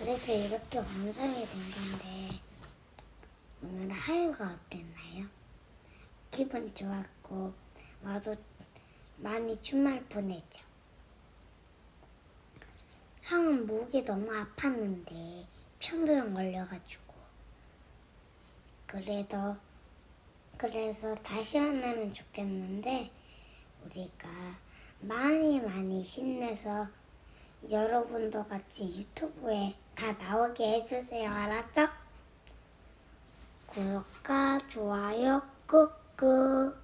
그래서 이렇게 완성이 된 건데 오늘 하루가 어땠나요? 기분 좋았고 와도 많이 주말 보내죠. 형은 목이 너무 아팠는데 편도염 걸려가지고 그래도 그래서 다시 만나면 좋겠는데 우리가 많이 많이 힘내서 여러분도 같이 유튜브에 다 나오게 해주세요. 알았죠? 구독과 좋아요 꾹꾹